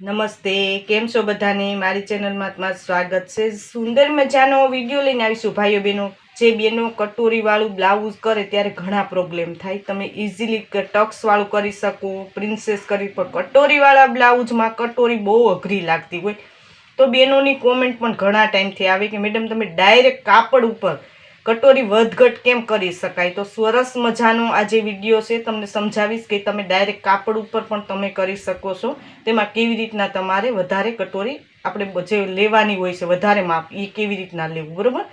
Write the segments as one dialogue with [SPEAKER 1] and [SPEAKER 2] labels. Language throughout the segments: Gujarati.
[SPEAKER 1] નમસ્તે, કેમ છો બધાને? મારી ચેનલમાં તમારું સ્વાગત છે. સુંદર મજાનો વીડિયો લઈને આવીશું, ભાઈઓ બહેનો. જે બેનો કટોરીવાળું બ્લાઉઝ કરે ત્યારે ઘણા પ્રોબ્લેમ થાય. તમે ઇઝીલી ટક્સવાળું કરી શકો પ્રિન્સેસ કરી, પણ કટોરીવાળા બ્લાઉઝમાં કટોરી બહુ અઘરી લાગતી હોય. તો બહેનોની કોમેન્ટ પણ ઘણા ટાઈમથી આવે કે, મેડમ, તમે ડાયરેક્ટ કાપડ ઉપર કટોરી વધઘટ કેમ કરી શકાય? તો સરસ મજાનો આ જે વીડિયો છે, તમને સમજાવીશ કે તમે ડાયરેક્ટ કાપડ ઉપર પણ તમે કરી શકો છો. તેમાં કેવી રીતના તમારે વધારે કટોરી આપણે જે લેવાની હોય છે, વધારે માપ, એ કેવી રીતના લેવું, બરાબર?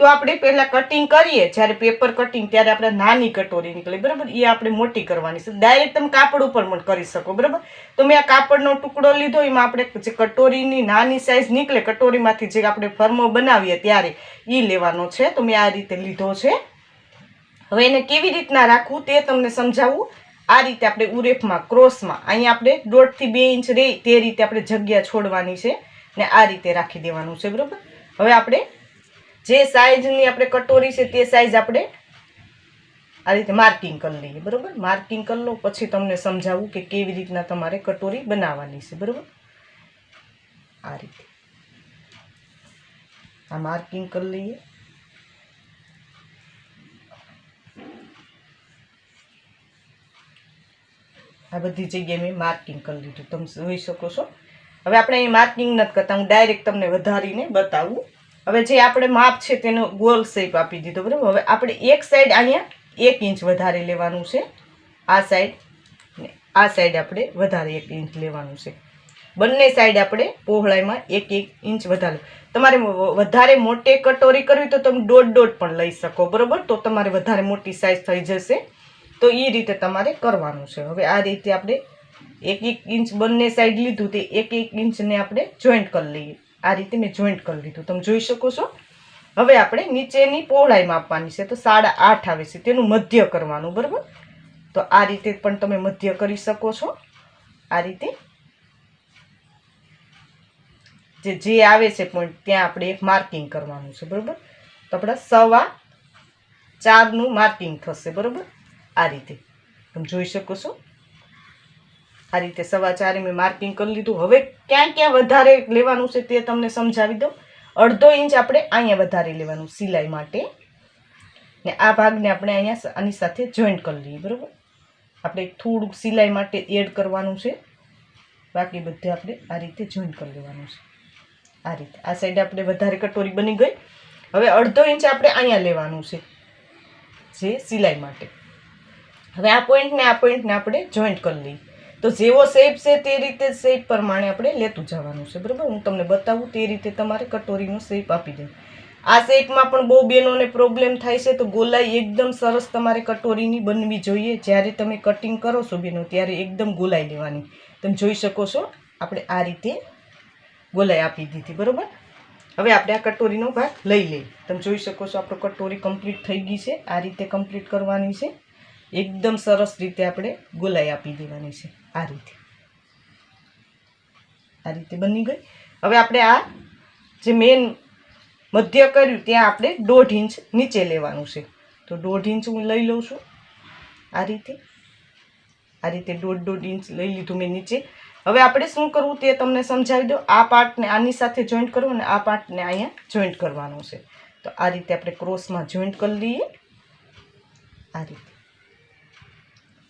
[SPEAKER 1] તો આપણે પહેલાં કટિંગ કરીએ. જ્યારે પેપર કટિંગ ત્યારે આપણે નાની કટોરી નીકળે. બરાબર? એ આપણે મોટી કરવાની છે. ડાયરેક્ટ તમે કાપડ ઉપર પણ કરી શકો. બરાબર? તો મેં આ કાપડનો ટુકડો લીધો. એમાં આપણે જે કટોરીની નાની સાઇઝ નીકળે, કટોરીમાંથી જે આપણે ફર્મો બનાવીએ ત્યારે એ લેવાનો છે. તો મેં આ રીતે લીધો છે. હવે એને કેવી રીતના રાખવું તે તમને સમજાવું. આ રીતે આપણે ઉરેફમાં, ક્રોસમાં, અહીંયા આપણે દોઢથી બે ઇંચ રહે તે રીતે આપણે જગ્યા છોડવાની છે ને આ રીતે રાખી દેવાનું છે. બરાબર? હવે આપણે જે સાઇઝની આપણે કટોરી છે તે સાઇઝ આપણે આ રીતે માર્કિંગ કરી લઈએ, બરાબર? માર્કિંગ કરી લો, પછી તમને સમજાવું કે કેવી રીતના તમારે કટોરી બનાવવાની છે, બરાબર? આ રીતે. આ માર્કિંગ કરી લઈએ. આ બધી જગ્યાએ મેં માર્કિંગ કરી લીધું. તમે જોઈ શકો છો. હવે આપણે અહીં માર્કિંગ નથી કરતા. હું ડાયરેક્ટ તમને વધારીને બતાવું. હવે જે આપણે માપ છે તેનો ગોલ શેપ આપી દીધો, બરાબર? હવે આપણે એક સાઈડ અહીંયા એક ઇંચ વધારે લેવાનું છે. આ સાઈડ આ સાઈડ આપણે વધારે એક ઇંચ લેવાનું છે. બંને સાઈડ આપણે પહોળાઈમાં એક એક ઇંચ વધારે. તમારે વધારે મોટે કટોરી કરવી તો તમે દોઢ દોઢ પણ લઈ શકો, બરાબર? તો તમારે વધારે મોટી સાઈઝ થઈ જશે. તો એ રીતે તમારે કરવાનું છે. હવે આ રીતે આપણે એક એક ઇંચ બંને સાઈડ લીધું તે એક એક ઇંચને આપણે જોઈન્ટ કરી લઈએ. આ રીતે મેં જોઈન્ટ કરી લીધું. તમે જોઈ શકો છો. હવે આપણે નીચેની પહોળાઈ માપવાની છે, તો સાડા આઠ આવે છે. તેનું મધ્ય કરવાનું, બરાબર? તો આ રીતે પણ તમે મધ્ય કરી શકો છો. આ રીતે. જે જે આવે છે પોઈન્ટ ત્યાં આપણે એક માર્કિંગ કરવાનું છે, બરાબર? તો આપણે સવા ચારનું માર્કિંગ થશે, બરાબર? આ રીતે. તમે જોઈ શકો છો. આ રીતે સવા ચારે મેં માર્કિંગ કરી લીધું. હવે ક્યાં ક્યાં વધારે લેવાનું છે તે તમને સમજાવી દઉં. અડધો ઇંચ આપણે અહીંયા વધારે લેવાનું સિલાઈ માટે. ને આ ભાગને આપણે અહીંયા આની સાથે જોઈન્ટ કરી લઈએ, બરાબર? આપણે થોડુંક સિલાઈ માટે એડ કરવાનું છે. બાકી બધે આપણે આ રીતે જોઈન્ટ કરી લેવાનું છે. આ રીતે. આ સાઈડ આપણે વધારે કટોરી બની ગઈ. હવે અડધો ઇંચ આપણે અહીંયા લેવાનું છે, જે સિલાઈ માટે. હવે આ પોઈન્ટને આ પોઈન્ટને આપણે જોઈન્ટ કરી લઈએ. તો જેવો શેપ છે તે રીતે શેપ પ્રમાણે આપણે લેતું જવાનું છે, બરાબર? હું તમને બતાવું તે રીતે તમારે કટોરીનો શેપ આપી દઉં આ શેપમાં પણ બહુ બહેનોને પ્રોબ્લેમ થાય છે, તો ગોલાઈ એકદમ સરસ તમારે કટોરીની બનવી જોઈએ. જ્યારે તમે કટિંગ કરો છો બેનો, ત્યારે એકદમ ગોલાઈ લેવાની. તમે જોઈ શકો છો, આપણે આ રીતે ગોલાઈ આપી દીધી, બરાબર? હવે આપણે આ કટોરીનો ભાગ લઈ લઈએ. તમે જોઈ શકો છો, આપણો કટોરી કમ્પ્લીટ થઈ ગઈ છે. આ રીતે કમ્પ્લીટ કરવાની છે. એકદમ સરસ રીતે આપણે ગોલાઈ આપી દેવાની છે. આ રીતે. આ રીતે બની ગઈ. હવે આપણે આ જે મેન મધ્ય કર્યું ત્યાં આપણે દોઢ ઇંચ નીચે લેવાનું છે. તો દોઢ ઇંચ હું લઈ લઉં છું આ રીતે. આ રીતે દોઢ દોઢ ઇંચ લઈ લીધું મેં નીચે. હવે આપણે શું કરવું તે તમને સમજાવી દો આ પાર્ટને આની સાથે જોઈન્ટ કરવું અને આ પાર્ટને અહીંયા જોઈન્ટ કરવાનું છે. તો આ રીતે આપણે ક્રોસમાં જોઈન્ટ કરી લઈએ. આ રીતે.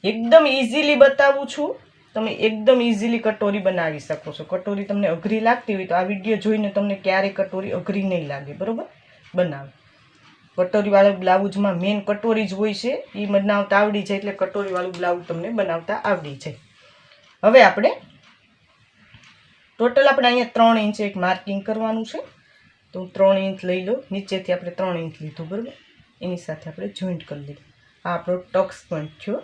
[SPEAKER 1] એકદમ ઇઝીલી બતાવું છું. તમે એકદમ ઇઝીલી કટોરી બનાવી શકો છો. કટોરી તમને અઘરી લાગતી હોય તો આ વીડિયો જોઈને તમને ક્યારેય કટોરી અઘરી નહીં લાગે, બરાબર? બનાવો. કટોરીવાળા બ્લાઉઝમાં મેન કટોરી જ હોય છે. એ બનાવતા આવડી જાય એટલે કટોરીવાળું બ્લાઉઝ તમને બનાવતા આવડી જાય. હવે આપણે ટોટલ આપણે અહીંયા ત્રણ ઇંચ એક માર્કિંગ કરવાનું છે. તો હું ત્રણ ઇંચ લઈ લઉં નીચેથી આપણે ત્રણ ઇંચ લીધું, બરાબર? એની સાથે આપણે જોઈન્ટ કરી લઈએ આ આપણો ટક્સ પોઈન્ટ થયો.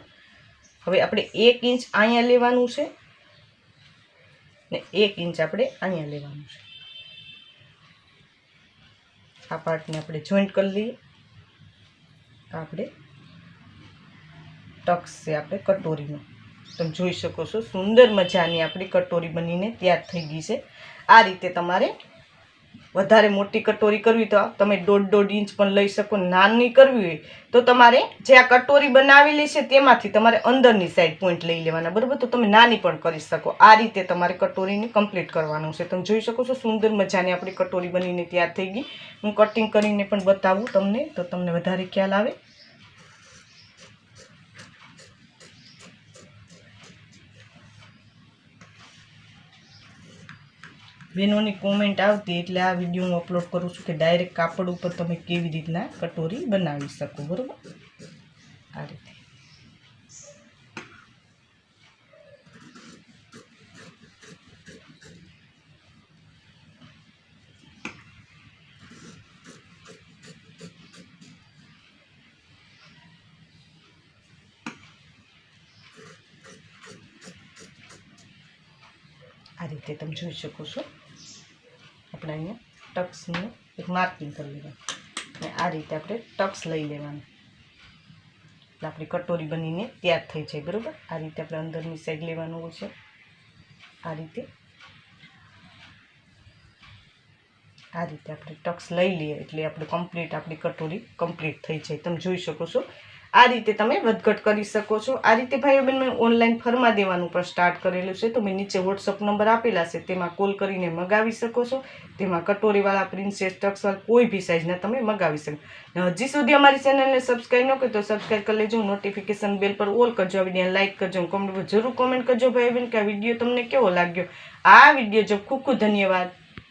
[SPEAKER 1] હવે આપણે એક ઇંચ અહીંયા લેવાનું છે ને એક ઇંચ આપણે અહીંયા લેવાનું છે. આ પાર્ટને આપણે જોઈન્ટ કરી લઈએ. આપણે ટક્સ છે આપણે કટોરીનો. તમે જોઈ શકો છો, સુંદર મજાની આપણી કટોરી બનીને તૈયાર થઈ ગઈ છે. આ રીતે તમારે વધારે મોટી કટોરી કરવી તો તમે દોઢ દોઢ ઇંચ પણ લઈ શકો. નાની કરવી હોય તો તમારે જે આ કટોરી બનાવેલી છે તેમાંથી તમારે અંદરની સાઈડ પોઈન્ટ લઈ લેવાના. બરાબર? તો તમે નાની પણ કરી શકો. આ રીતે તમારે કટોરીને કમ્પ્લીટ કરવાનું છે. તમે જોઈ શકો છો સુંદર મજાની આપણી કટોરી બનીને તૈયાર થઈ ગઈ. હું કટિંગ કરીને પણ બતાવું તમને તો તમને વધારે ખ્યાલ આવે. બહેનોની કોમેન્ટ આવતી એટલે આ વીડિયો હું અપલોડ કરું છું કે ડાયરેક્ટ કાપડ ઉપર તમે કેવી રીતના કટોરી બનાવી શકો, બરાબર? આ રીતે. આ રીતે તમે જોઈ શકો છો. આપણે અહીંયા ટક્સનું એક માર્કિંગ કરી લેવાનું. આ રીતે આપણે ટક્સ લઈ લેવાનું. એટલે આપણી કટોરી બનીને તૈયાર થઈ જાય, બરાબર? આ રીતે આપણે અંદરની સાઈડ લેવાનું હોય છે. આ રીતે. આ રીતે આપણે ટક્સ લઈ લઈએ એટલે આપણે કમ્પ્લીટ આપણી કટોરી કમ્પ્લીટ થઈ જાય. તમે જોઈ શકો છો આ રીતે તમે વધઘટ કરી શકો છો. આ રીતે ભાઈઓ બહેન મેં ઓનલાઈન ફરમા દેવાનું પણ સ્ટાર્ટ કરેલું છે. તો મેં નીચે વોટ્સઅપ નંબર આપેલા છે. તેમાં કોલ કરીને મગાવી શકો છો. તેમાં કટોરીવાળા પ્રિન્સેસ ટક્સવાળા કોઈ બી સાઇઝના તમે મગાવી શકો. અને હજી સુધી અમારી ચેનલને સબસ્ક્રાઈબ ન કરી તો સબસ્ક્રાઈબ કરી લેજો. નોટિફિકેશન બેલ પર ઓલ કરજો. આ વીડિયો લાઇક કરજો. કોમેન્ટ જરૂર કોમેન્ટ કરજો ભાઈ બહેન કે આ વીડિયો તમને કેવો લાગ્યો? આ વીડિયો જો ખૂબ ખૂબ ધન્યવાદ.